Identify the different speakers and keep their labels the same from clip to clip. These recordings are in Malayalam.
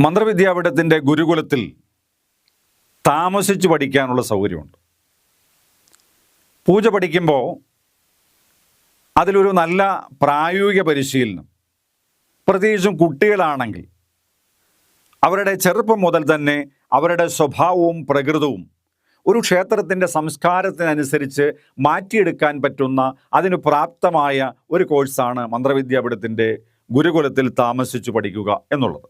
Speaker 1: മന്ത്രവിദ്യാപീഠത്തിന്റെ ഗുരുകുലത്തിൽ താമസിച്ച് പഠിക്കാനുള്ള സൗകര്യമുണ്ട്. പൂജ പഠിക്കുമ്പോൾ അതിലൊരു നല്ല പ്രായോഗിക പരിശീലനം. പ്രത്യേകിച്ചും കുട്ടികളാണെങ്കിൽ അവരുടെ ചെറുപ്പം മുതൽ തന്നെ അവരുടെ സ്വഭാവവും പ്രകൃതവും ഒരു ക്ഷേത്രത്തിന്റെ സംസ്കാരത്തിനനുസരിച്ച് മാറ്റിയെടുക്കാൻ പറ്റുന്ന അതിന് പ്രാപ്തമായ ഒരു കോഴ്സാണ് മന്ത്രവിദ്യാപീഠത്തിന്റെ ഗുരുകുലത്തിൽ താമസിച്ചു പഠിക്കുക എന്നുള്ളത്.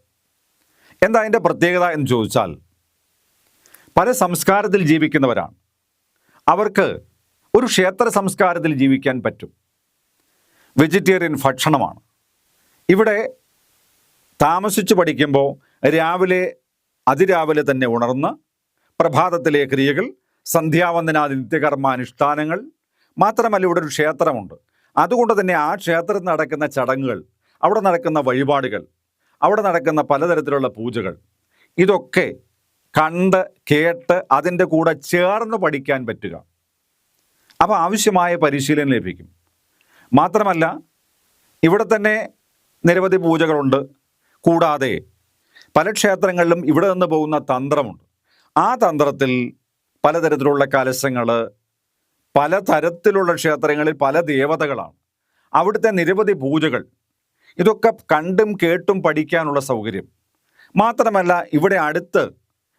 Speaker 1: എന്താ അതിന്റെ പ്രത്യേകത എന്ന് ചോദിച്ചാൽ പല സംസ്കാരത്തിൽ ജീവിക്കുന്നവരാണ്. അവർക്ക് ഒരു ക്ഷേത്ര സംസ്കാരത്തിൽ ജീവിക്കാൻ പറ്റും. വെജിറ്റേറിയൻ ഭക്ഷണമാണ്. ഇവിടെ താമസിച്ച് പഠിക്കുമ്പോൾ രാവിലെ അതിരാവിലെ തന്നെ ഉണർന്ന് പ്രഭാതത്തിലെ ക്രിയകൾ സന്ധ്യാവന്ദനാദി നിത്യകർമാനുഷ്ഠാനങ്ങൾ മാത്രമല്ല ഇവിടെ ഒരു ക്ഷേത്രമുണ്ട്. അതുകൊണ്ട് തന്നെ ആ ക്ഷേത്രത്തിൽ നടക്കുന്ന ചടങ്ങുകൾ അവിടെ നടക്കുന്ന വഴിപാടുകൾ അവിടെ നടക്കുന്ന പലതരത്തിലുള്ള പൂജകൾ. ഇതൊക്കെ കണ്ട് കേട്ട് അതിന്റെ കൂടെ ചേർന്ന് പഠിക്കാൻ പറ്റുക. അപ്പോൾ ആവശ്യമായ പരിശീലനം ലഭിക്കും. മാത്രമല്ല ഇവിടെ തന്നെ നിരവധി പൂജകളുണ്ട്. കൂടാതെ പല ക്ഷേത്രങ്ങളിലും ഇവിടെ നിന്ന് പോകുന്ന തന്ത്രമുണ്ട്. ആ തന്ത്രത്തിൽ പലതരത്തിലുള്ള കലശങ്ങൾ പലതരത്തിലുള്ള ക്ഷേത്രങ്ങളിൽ പല ദേവതകളാണ്. അവിടുത്തെ നിരവധി പൂജകൾ ഇതൊക്കെ കണ്ടും കേട്ടും പഠിക്കാനുള്ള സൗകര്യം. മാത്രമല്ല ഇവിടെ അടുത്ത്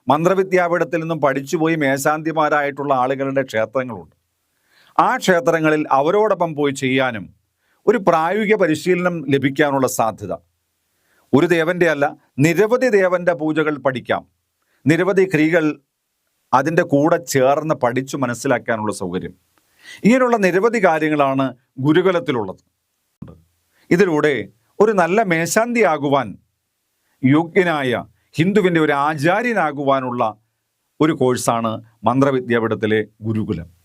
Speaker 1: മന്ത്രവിദ്യാപീഠത്തിൽ നിന്നും പഠിച്ചുപോയി മേശാന്തിമാരായിട്ടുള്ള ആളുകളുടെ ക്ഷേത്രങ്ങളുണ്ട്. ആ ക്ഷേത്രങ്ങളിൽ അവരോടൊപ്പം പോയി ചെയ്യാനും ഒരു പ്രായോഗിക പരിശീലനം ലഭിക്കാനുള്ള സാധ്യത. ഒരു ദേവന്റെ അല്ല നിരവധി ദേവന്റെ പൂജകൾ പഠിക്കാം. നിരവധി ക്രിയകൾ അതിന്റെ കൂടെ ചേർന്ന് പഠിച്ചു മനസ്സിലാക്കാനുള്ള സൗകര്യം. ഇങ്ങനെയുള്ള നിരവധി കാര്യങ്ങളാണ് ഗുരുകുലത്തിലുള്ളത്. ഇതിലൂടെ ഒരു നല്ല മേശാന്തിയാകുവാൻ യോഗ്യനായ ഹിന്ദുവിന്റെ ഒരു ആചാര്യനാകുവാനുള്ള ഒരു കോഴ്സാണ് മന്ത്രവിദ്യാപീഠത്തിലെ ഗുരുകുലം.